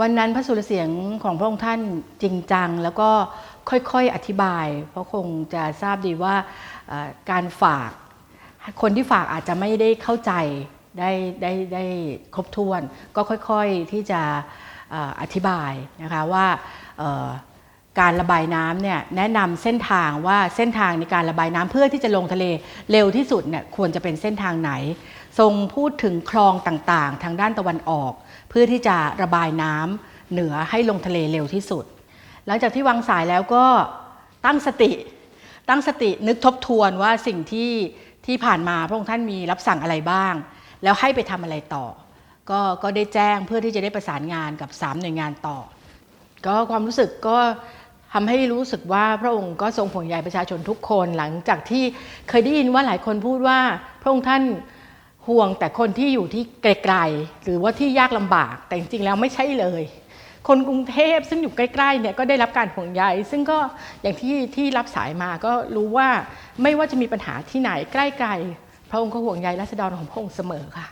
วันนั้นพระสุรเสียงของพระองค์ท่านจริงจัง แล้วก็ค่อยๆอธิบาย เพราะคงจะทราบดีว่าการฝาก คนที่ฝากอาจจะไม่ได้เข้าใจได้ได้ได้ครบถ้วน ก็ค่อยๆที่จะอธิบายนะคะว่า การระบายน้ำเนี่ยแนะนำเส้นทางว่าเส้นทางในการระบายน้ำเพื่อที่จะลงทะเลเร็วที่สุดเนี่ยควรจะเป็นเส้นทางไหน ทรงพูดถึงคลองต่างๆ ทางด้านตะวันออก เพื่อที่จะระบายน้ำเหนือให้ลงทะเลเร็วที่สุด หลังจากที่วางสายแล้วก็ตั้งสติ ตั้งสตินึกทบทวนว่าสิ่งที่ที่ผ่านมาพระองค์ท่านมีรับสั่งอะไรบ้าง แล้วให้ไปทำอะไรต่อ ก็ก็ได้แจ้งเพื่อที่จะได้ประสานงานกับ 3 หน่วยงานต่อ ก็ความรู้สึกก็ ทำให้รู้สึกว่าพระองค์ก็ทรงห่วงใยประชาชนทุกคนหลังจากที่เคยได้ยินว่าหลายคนพูดว่า พระองค์ท่านห่วงแต่คนที่อยู่ที่ไกลๆหรือว่าที่ยากลำบากแต่จริงๆแล้วไม่ใช่เลย คนกรุงเทพซึ่งอยู่ใกล้ๆเนี่ยก็ได้รับการห่วงใยซึ่งก็อย่างที่ที่รับสายมาก็รู้ว่าไม่ว่าจะมีปัญหาที่ไหนใกล้ๆพระองค์ก็ห่วงใยรัษฎรของพระองค์เสมอค่ะ